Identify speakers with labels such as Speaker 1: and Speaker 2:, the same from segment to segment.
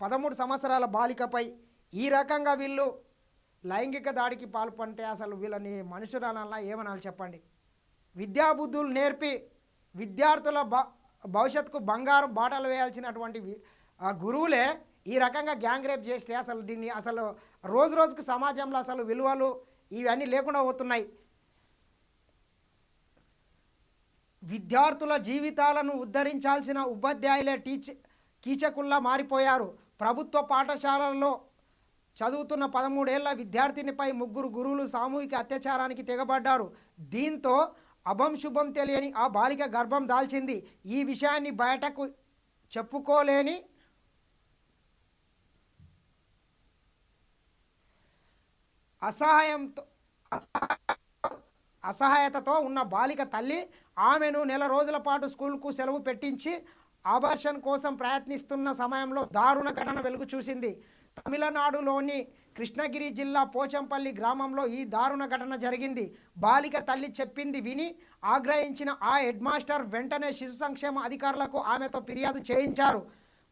Speaker 1: పదమూడు సంవత్సరాల బాలికపై ఈ రకంగా వీళ్ళు లైంగిక దాడికి పాల్పంటే అసలు వీళ్ళని మనుషురాలన్నా ఏమనాలి చెప్పండి? విద్యాబుద్ధులు నేర్పి విద్యార్థుల భ భవిష్యత్తుకు బంగారం బాటలు వేయాల్సినటువంటి ఆ గురువులే ఈ రకంగా గ్యాంగ్ రేప్ చేస్తే అసలు దీన్ని అసలు రోజు రోజుకు సమాజంలో అసలు విలువలు ఇవన్నీ లేకుండా పోతున్నాయి. విద్యార్థుల జీవితాలను ఉద్ధరించాల్సిన ఉపాధ్యాయులే టీచ కీచకుల్లా మారిపోయారు. ప్రభుత్వ పాఠశాలల్లో చదువుతున్న పదమూడేళ్ళ విద్యార్థినిపై ముగ్గురు గురువులు సామూహిక అత్యాచారానికి తెగబడ్డారు. దీంతో అభంశుభం తెలియని ఆ బాలిక గర్భం దాల్చింది. ఈ విషయాన్ని బయటకు చెప్పుకోలేని అసహాయంతో అసహాయతతో ఉన్న బాలిక తల్లి ఆమెను నెల రోజుల పాటు స్కూల్కు సెలవు పెట్టించి ఆభర్షన్ కోసం ప్రయత్నిస్తున్న సమయంలో దారుణ ఘటన వెలుగు చూసింది. తమిళనాడులోని కృష్ణగిరి జిల్లా పోచంపల్లి గ్రామంలో ఈ దారుణ ఘటన జరిగింది. బాలిక తల్లి చెప్పింది విని ఆగ్రహించిన ఆ హెడ్ మాస్టర్ వెంటనే శిశు సంక్షేమ అధికారులకు ఆమెతో ఫిర్యాదు చేయించారు.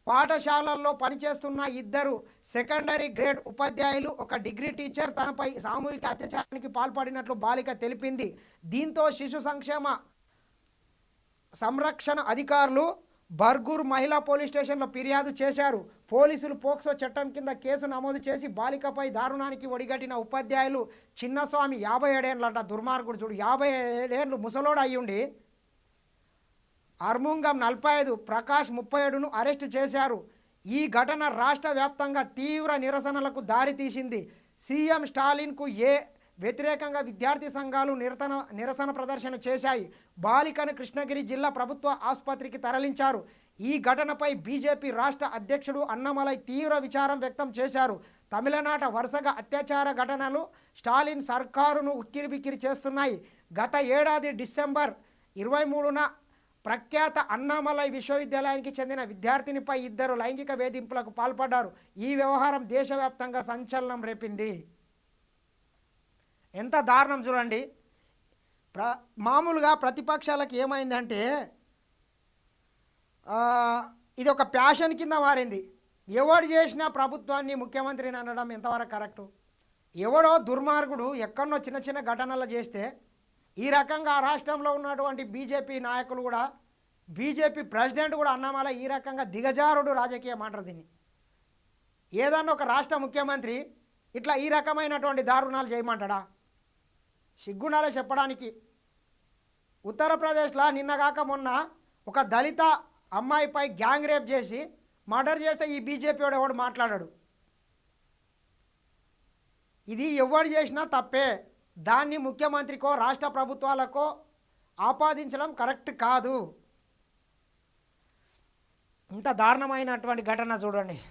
Speaker 1: పాఠశాలల్లో పనిచేస్తున్న ఇద్దరు సెకండరీ గ్రేడ్ ఉపాధ్యాయులు ఒక డిగ్రీ టీచర్ తనపై సామూహిక అత్యాచారానికి పాల్పడినట్లు బాలిక తెలిపింది. దీంతో శిశు సంక్షేమ సంరక్షణ అధికారులు బర్గూర్ మహిళా పోలీస్ స్టేషన్లో ఫిర్యాదు చేశారు. పోలీసులు పోక్సో చట్టం కింద కేసు నమోదు చేసి బాలికపై దారుణానికి ఒడిగట్టిన ఉపాధ్యాయులు చిన్నస్వామి యాభై ఏడేళ్ళంట దుర్మార్గుడు చూడు యాభై ఏడేళ్ళు ముసలోడు అయ్యుండి అర్ముంగం నలభై ఐదు ప్రకాష్ ముప్పై ఏడును అరెస్టు చేశారు. ఈ ఘటన రాష్ట్ర వ్యాప్తంగా తీవ్ర నిరసనలకు దారితీసింది. సీఎం స్టాలిన్కు ఏ వ్యతిరేకంగా విద్యార్థి సంఘాలు నిరసన నిరసన ప్రదర్శన చేశాయి. బాలికను కృష్ణగిరి జిల్లా ప్రభుత్వ ఆసుపత్రికి తరలించారు. ఈ ఘటనపై బీజేపీ రాష్ట్ర అధ్యక్షుడు అన్నమలై తీవ్ర విచారం వ్యక్తం చేశారు. తమిళనాట వరుసగా అత్యాచార ఘటనలు స్టాలిన్ సర్కారును ఉక్కిరిబిక్కిరి చేస్తున్నాయి. గత ఏడాది డిసెంబర్ ఇరవై మూడున ప్రఖ్యాత అన్నామలై విశ్వవిద్యాలయానికి చెందిన విద్యార్థినిపై ఇద్దరు లైంగిక వేధింపులకు పాల్పడ్డారు. ఈ వ్యవహారం దేశవ్యాప్తంగా సంచలనం రేపింది. ఎంత దారుణం చూడండి. ప్ర మామూలుగా ప్రతిపక్షాలకు ఏమైందంటే ఇది ఒక ప్యాషన్ కింద మారింది. ఎవడు చేసినా ప్రభుత్వాన్ని ముఖ్యమంత్రిని అనడం ఎంతవరకు కరెక్టు? ఎవడో దుర్మార్గుడు ఎక్కడో చిన్న చిన్న ఘటనలు చేస్తే ఈ రకంగా ఆ రాష్ట్రంలో ఉన్నటువంటి బీజేపీ నాయకులు కూడా బీజేపీ ప్రెసిడెంట్ కూడా అన్నామల ఈ రకంగా దిగజారుడు రాజకీయ మాటలు దీన్ని. ఏదన్నా ఒక రాష్ట్ర ముఖ్యమంత్రి ఇట్లా ఈ రకమైనటువంటి దారుణాలు చేయమంటాడా? సిగ్గుండాలే చెప్పడానికి. ఉత్తరప్రదేశ్లో నిన్నగాక మొన్న ఒక దళిత అమ్మాయిపై గ్యాంగ్ రేప్ చేసి మర్డర్ చేస్తే ఈ బీజేపీ వాడు ఎవడు మాట్లాడాడు. ఇది ఎవడు చేసినా తప్పే. దాన్ని ముఖ్యమంత్రికో రాష్ట్ర ప్రభుత్వాలకో ఆపాదించడం కరెక్ట్ కాదు. ఇంత దారుణమైనటువంటి ఘటన చూడండి.